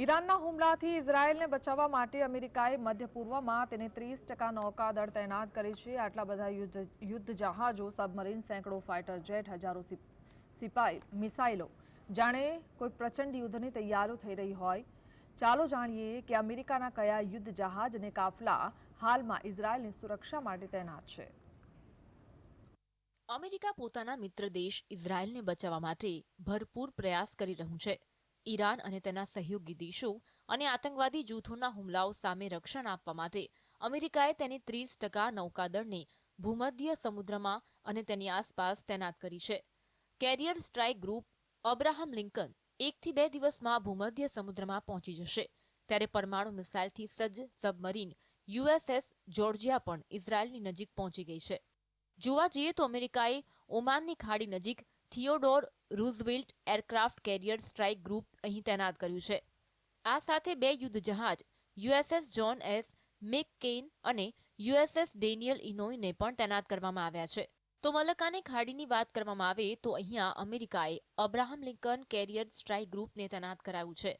ઈરાનના હુમલાથી ઇઝરાયેલને બચાવવા માટે અમેરિકાએ મધ્ય પૂર્વમાં તેને ત્રીસ ટકા નૌકાદળ તૈનાત કરી છે. આટલા બધા યુદ્ધ જહાજો, સબમરીન, સેંકડો ફાઇટર જેટ, હજારો સિપ- સિપાઈ, મિસાઇલો, જાણે કોઈ પ્રચંડ યુદ્ધની તૈયારીઓ થઈ રહી હોય. ચાલો જાણીએ કે અમેરિકાના કયા યુદ્ધ જહાજ અને કાફલા હાલમાં ઇઝરાયેલની સુરક્ષા માટે તૈનાત છે. અમેરિકા પોતાના મિત્ર દેશ ઇઝરાયલને બચાવવા માટે ભરપૂર પ્રયાસ કરી રહ્યું છે. ઈરાન અને તેના સહયોગી દેશો અને આતંકવાદી જૂથોના હુમલાઓ સામે રક્ષણ આપવા માટે અમેરિકાએ તેની ત્રીસ ટકા નૌકાદળને ભૂમધ્ય સમુદ્રમાં અને તેની આસપાસ તૈનાત કરી છે. Carrier strike group Abraham Lincoln એકથી બે દિવસમાં ભૂમધ્ય સમુદ્રમાં પહોંચી જશે, ત્યારે પરમાણુ મિસાઇલથી સજ્જ સબમરીન યુએસએસ જોર્જિયા પણ ઇઝરાયલની નજીક પહોંચી ગઈ છે. જોવા જઈએ તો અમેરિકાએ ઓમાનની ખાડી નજીક Theodore Roosevelt aircraft carrier strike group અહીં તૈનાત કર્યું છે. આ સાથે બે યુદ્ધ જહાજ USS John S McCain અને યુએસએસ ડેનિયલ ઇનોઈને પણ તૈનાત કરવામાં આવ્યા છે. તો મલકાની ખાડીની વાત કરવામાં આવે તો અહીંયા અમેરિકાએ અબ્રાહમ લિંકન કેરિયર સ્ટ્રાઇક ગ્રુપને તૈનાત કરાયું છે.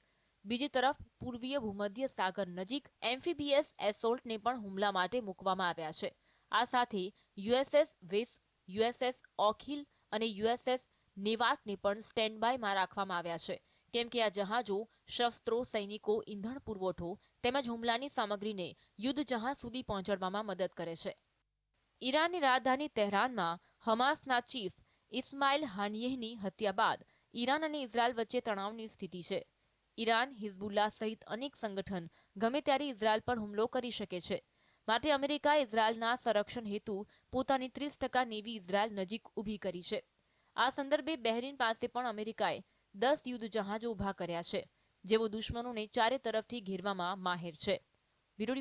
બીજી તરફ, પૂર્વીય ભૂમધ્ય સાગર નજીક એમ્ફીબીએસ એસોલ્ટને પણ હુમલા માટે મૂકવામાં આવ્યા છે. આ સાથે યુએસએસ વેસ, યુએસએસ ઓખિલ અને યુએસએસ નેવાર્કને પણ સ્ટેન્ડ બાયમાં રાખવામાં આવ્યા છે. કેમ કે આ જહાજો શસ્ત્રો, સૈનિકો ઇંધણ પુરવઠો તેમજ હુમલાની સામગ્રીને યુદ્ધ જહાજ સુધી પહોંચાડવામાં મદદ કરે છે. ઈરાનની રાજધાની તેહરાનમાં હમાસના ચીફ ઇસ્માઇલ હાનિયેહની હત્યા બાદ ઈરાન અને ઇઝરાયલ વચ્ચે તણાવની સ્થિતિ છે. ઈરાન હિઝબુલ્લા સહિત અનેક સંગઠન ગમે ત્યારે ઇઝરાયલ પર હુમલો કરી શકે છે. માટે અમેરિકા ઇઝરાયલના સંરક્ષણ હેતુ પોતાની ત્રીસ ટકા નેવી ઇઝરાયલ નજીક ઊભી કરી છે. આ સંદર્ભે બહેરીન પાસે પણ અમેરિકાએ દસ યુદ્ધ જહાજો ઊભા કર્યા છે, જેઓ દુશ્મનોને ચારે તરફથી ઘેરવામાં માહેર છે. બ્યુરો